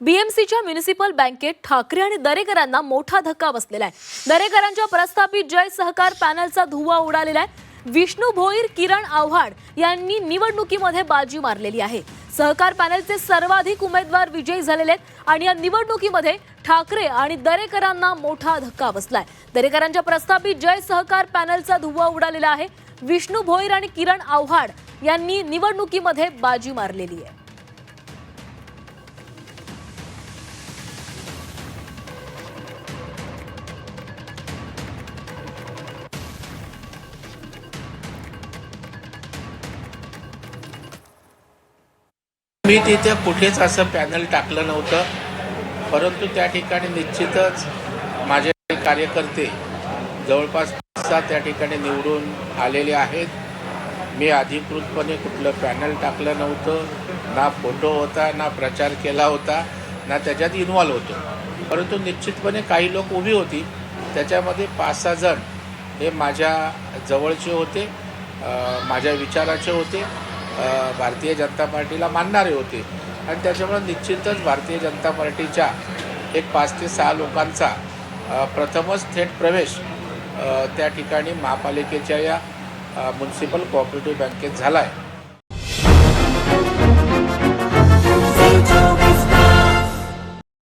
बीएमसीच्या municipal बँकेत ठाकरे आणि दरेकरांना मोठा धक्का बसलेला आहे. दरेकरांच्या प्रस्थापित जय सहकार पॅनलचा धुव्वा उडालेला आहे. विष्णू भोईर किरण आव्हाड यांनी निवडणुकीमध्ये बाजी मारलेली आहे. सहकार पॅनलचे सर्वाधिक उमेदवार विजयी झालेले आहेत आणि या निवडणुकीमध्ये ठाकरे आणि दरेकरांना मोठा धक्का बसलाय. दरेकरांच्या प्रस्थापित जय सहकार पॅनलचा धुव्वा उडालेला आहे. विष्णू भोईर आणि किरण आव्हाड यांनी निवडणुकीमध्ये बाजी मारलेली आहे. मी तिथे कुठेच असं पॅनल टाकलं नव्हतं. परंतु त्या ठिकाणी निश्चितच माझे कार्यकर्ते जवळपास पाच सहा त्या ठिकाणी निवडून आलेले आहेत. मी अधिकृतपणे कुठलं पॅनल टाकलं नव्हतं. ना फोटो होता ना प्रचार केला होता ना त्याच्यात इन्व्हॉल्व होतो. परंतु निश्चितपणे काही लोक उभी होती. त्याच्यामध्ये पाच सहा जण हे माझ्या जवळचे होते माझ्या विचाराचे होते. भारतीय जनता पार्टीला मानणारे होते. आणि त्याच्यामुळे निश्चितच भारतीय जनता पार्टीच्या एक पाच ते सहा लोकांचा प्रथमच थेट प्रवेश त्या ठिकाणी महापालिकेच्या या म्युन्सिपल कोऑपरेटिव्ह बँकेत झाला आहे